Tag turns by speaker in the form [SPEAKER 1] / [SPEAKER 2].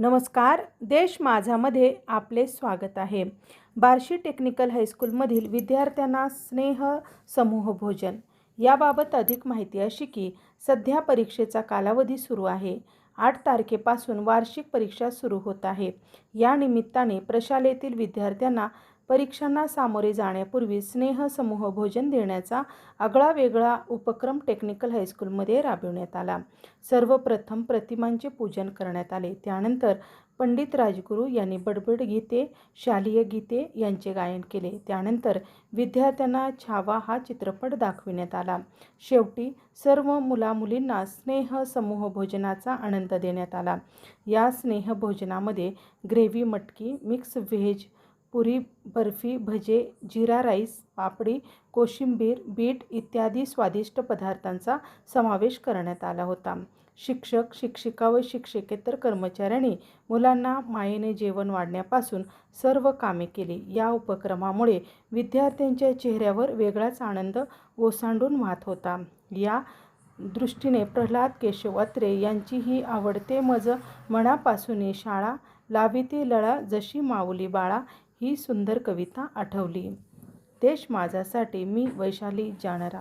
[SPEAKER 1] नमस्कार देश माझामध्ये आपले स्वागत आहे. बार्शी टेक्निकल हायस्कूलमधील विद्यार्थ्यांना स्नेह समूह भोजन याबाबत अधिक माहिती अशी की सध्या परीक्षेचा कालावधी सुरू आहे. आठ तारखेपासून वार्षिक परीक्षा सुरू होत आहे. या निमित्ताने प्रशालेतील विद्यार्थ्यांना परीक्षांना सामोरे जाण्यापूर्वी स्नेहसमूह भोजन देण्याचा आगळा वेगळा उपक्रम टेक्निकल हायस्कूलमध्ये राबविण्यात आला. सर्वप्रथम प्रतिमांचे पूजन करण्यात आले. त्यानंतर पंडित राजगुरू यांनी बडबड गीते शालेय गीते यांचे गायन केले. त्यानंतर विद्यार्थ्यांना छावा हा चित्रपट दाखविण्यात आला. शेवटी सर्व मुलामुलींना स्नेह समूह भोजनाचा आनंद देण्यात आला. या स्नेह भोजनामध्ये ग्रेव्ही मटकी मिक्स व्हेज पुरी बर्फी भजे जिरा राईस पापडी कोशिंबीर बीट इत्यादी स्वादिष्ट पदार्थांचा समावेश करण्यात आला होता. शिक्षक शिक्षिका व शिक्षकेतर कर्मचाऱ्यांनी मुलांना मायेने जेवण वाढण्यापासून सर्व कामे केली. या उपक्रमामुळे विद्यार्थ्यांच्या चेहऱ्यावर वेगळाच आनंद ओसांडून वाहत होता. या दृष्टीने प्रल्हाद केशव अत्रे यांची ही आवडते मज मनापासून शाळा लाविते लळा जशी माऊली बाळा ही सुंदर कविता आठवली. देश माझ्यासाठी मी वैशाली जाणारा.